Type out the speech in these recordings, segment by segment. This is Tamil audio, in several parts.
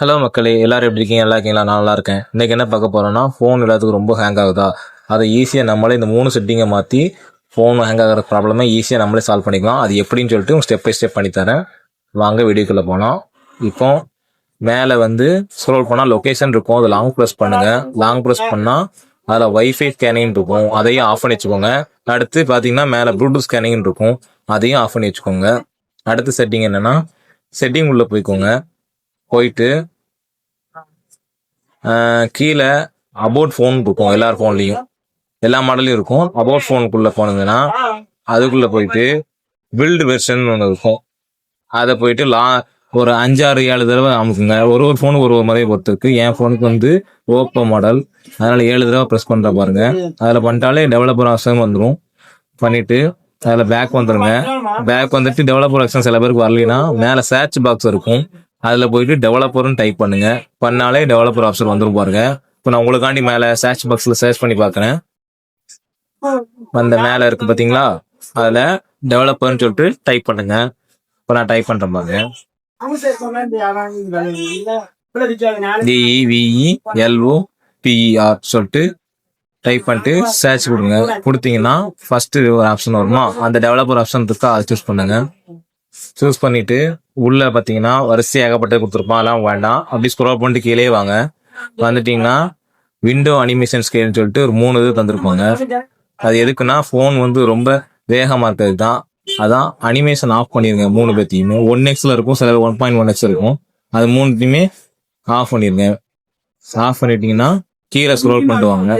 ஹலோ மக்களே. எல்லாரும் எப்படி இருக்கீங்க? நல்லா இருக்கீங்களா? நான் நல்லா இருக்கேன். இன்னைக்கு என்ன பார்க்க போகிறோன்னா ஃபோன் எல்லாத்துக்கும் ரொம்ப ஹேங் ஆகுதா? அதை ஈஸியாக நம்மளே இந்த மூணு செட்டிங்கை மாற்றி ஃபோன் ஹேங் ஆகிற ப்ராப்ளமே ஈஸியாக நம்மளே சால்வ் பண்ணிக்கலாம். அது எப்படின்னு சொல்லிட்டு ஸ்டெப் பை ஸ்டெப் பண்ணித்தரேன் வாங்க வீடியோக்குள்ளே போனோம் இப்போ மேலே வந்து ஸ்க்ரோல் பண்ணால் லொக்கேஷன் இருக்கும். அதை லாங் ப்ரெஸ் பண்ணுங்க. லாங் ப்ரெஸ் பண்ணால் அதில் வைஃபை ஸ்கேனிங் இருக்கும். அதையும் ஆஃப் பண்ணி வச்சுக்கோங்க. அடுத்து பார்த்தீங்கன்னா மேலே ப்ளூடூத் ஸ்கேனிங் இருக்கும். அதையும் ஆஃப் பண்ணி வச்சுக்கோங்க. அடுத்த செட்டிங் என்னென்னா செட்டிங் உள்ளே போய்க்கோங்க. போயிட்டு கீழே அபவுட் ஃபோன் இருக்கும் எல்லார் ஃபோன்லையும் எல்லா மாடலையும் இருக்கும். அபவுட் ஃபோனுக்குள்ள போனீங்கன்னா அதுக்குள்ள போயிட்டு பில்டு வெர்ஷன் ஒன்று இருக்கும். அதை போயிட்டு லா ஒரு அஞ்சாறு ஏழு தடவை அமுக்குங்க. ஒரு ஒரு ஃபோனுக்கு ஒரு ஒரு முறையை பொறுத்து இருக்கு என் ஃபோனுக்கு வந்து ஓப்போ மாடல் அதனால ஏழு தடவை ப்ரெஸ் பண்ற பாருங்க. அதில் பண்ணிட்டாலே டெவலப்பர் ஆப்ஷன் வந்துடும் பண்ணிட்டு அதில் பேக் வந்துருங்க. பேக் வந்துட்டு டெவலப்பர் ஆப்ஷன் சில பேருக்கு வரலைன்னா மேலே சர்ச் பாக்ஸ் இருக்கும். அதில் போயிட்டு டெவலப்பர்னு டைப் பண்ணுங்க. பண்ணாலே டெவலப்பர் ஆப்ஷன் வந்துரும் பாருங்க. இப்போ நான் உங்களுக்காண்டி மேலே சர்ச் பாக்ஸில் சர்ச் பண்ணி பார்க்குறேன் அந்த மேலே இருக்கு பார்த்தீங்களா அதில் டெவலப்பர்னு சொல்லிட்டு டைப் பண்ணுங்க. இப்போ நான் டைப் பண்ணுறேன் பாருங்க. D E V E L O P E R சொல்லிட்டு டைப் பண்ணிட்டு சர்ச் கொடுங்க. கொடுத்தீங்கன்னா ஃபர்ஸ்ட் ஒரு ஆப்ஷன் வருமா? அந்த டெவலப்பர் ஆப்ஷன் இருக்கா? அதை சூஸ் பண்ணுங்க. சூஸ் பண்ணிட்டு உள்ள பார்த்தீங்கன்னா வரிசை ஏகப்பட்டது கொடுத்துருப்பான் அதெல்லாம் வேண்டாம். அப்படி ஸ்க்ரோல் பண்ணிட்டு கீழே வாங்க. வந்துட்டீங்கன்னா விண்டோ அனிமேஷன் ஸ்கேல்னு சொல்லிட்டு ஒரு மூணு இது தந்திருப்பாங்க. அது எதுக்குன்னா ஃபோன் வந்து ரொம்ப வேகமாக இருக்கிறது தான் அதான் அனிமேஷன் ஆஃப் பண்ணிருங்க மூணு பேர்த்தையுமே. ஒன் எக்ஸ்ல இருக்கும் சில ஒன் பாயிண்ட் ஒன் எக்ஸ் இருக்கும். அது மூணுத்தையுமே ஆஃப் பண்ணிருங்க. ஆஃப் பண்ணிட்டீங்கன்னா கீழே ஸ்க்ரோல் பண்ணிட்டு வாங்க.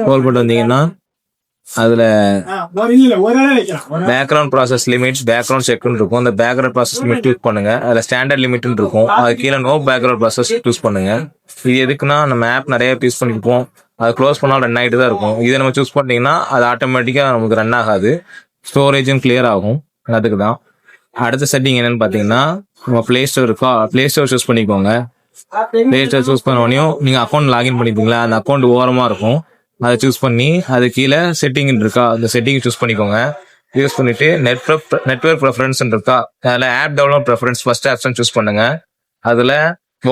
ஸ்க்ரோல் பண்ணிட்டு வந்தீங்கன்னா அதுல பேக்ரவுண்ட் ப்ராசஸ் லிமிட்ஸ் பேக்ரவுண்ட் செக்னு இருக்கும். அந்த பேக்ரவுண்ட் ப்ராசஸ் லிமிட் யூஸ் பண்ணுங்க. அதுல ஸ்டாண்டர்ட் லிமிட்னு இருக்கும். அது கீழே நோ பேக்ரவுண்ட் ப்ராசஸ் யூஸ் பண்ணுங்க. இது எதுக்குன்னா நம்ம ஆப் நிறைய யூஸ் பண்ணிருப்போம் அது க்ளோஸ் பண்ணால் ரன் ஆகிட்டு தான் இருக்கும். இதை நம்ம சூஸ் பண்ணிட்டீங்கன்னா அது ஆட்டோமேட்டிக்காக நமக்கு ரன் ஆகாது. ஸ்டோரேஜும் கிளியர் ஆகும். அதுக்கு தான் அடுத்த செட்டிங் என்னன்னு பார்த்தீங்கன்னா நம்ம ப்ளே ஸ்டோர் இருக்கா? ப்ளே ஸ்டோர் சூஸ் பண்ணிக்கோங்க. ப்ளே ஸ்டோர் சூஸ் பண்ண உடனே நீங்கள் அக்கௌண்ட் லாகின் பண்ணிப்பீங்களா? அந்த அக்கௌண்ட் ஓரமாக இருக்கும். அதை சூஸ் பண்ணி அது கீழே செட்டிங் இருக்கா அந்த செட்டிங் சூஸ் பண்ணிக்கோங்க. யூஸ் பண்ணிட்டு நெட்வொர்க் நெட்வொர்க் ப்ரெஃபரன்ஸ் இருக்கா அதில் app develop preference first option choose பண்ணுங்க. அதில்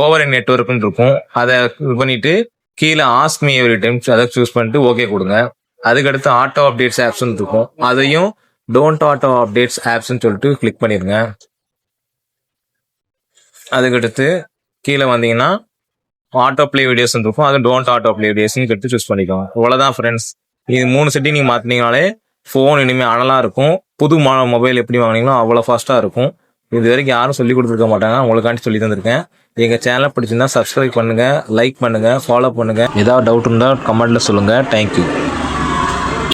ஓவர் நெட்ஒர்க்னு இருக்கும் அதை இது பண்ணிட்டு கீழே ஆஸ்க் மீ எவ்ரி டைம் அதை சூஸ் பண்ணிட்டு ஓகே கொடுங்க. அதுக்கடுத்து ஆட்டோ அப்டேட்ஸ் ஆப்ஷன் இருக்கும் அதையும் டோன்ட் ஆட்டோ அப்டேட்ஸ் ஆப்ஸ்னு சொல்லிட்டு கிளிக் பண்ணிடுங்க. அதுக்கடுத்து கீழே வந்தீங்கன்னா ஆட்டோ ப்ளே வீடியோஸ் இருக்கும். அது டோன்ட் ஆட்டோ பிளே வீடியோஸ்னு எடுத்து சூஸ் பண்ணிக்கோங்க. அவ்வளோதான் ஃப்ரெண்ட்ஸ் இது மூணு செட்டி நீங்கள் மாற்றினீங்கனாலே ஃபோன் இனிமேல் அனலாக இருக்கும். புது மொபைல் எப்படி வாங்கினீங்களோ அவ்வளோ ஃபாஸ்ட்டாக இருக்கும். இது வரைக்கும் யாரும் சொல்லி கொடுத்துருக்க மாட்டாங்க. உங்களுக்காண்டி சொல்லி தந்திருக்கேன். எங்கள் சேனலை பிடிச்சிருந்தா சப்ஸ்கிரைப் பண்ணுங்கள் லைக் பண்ணுங்கள் ஃபாலோ பண்ணுங்கள் ஏதாவது டவுட் இருந்தால் கமெண்ட்டில் சொல்லுங்கள் தேங்க்யூ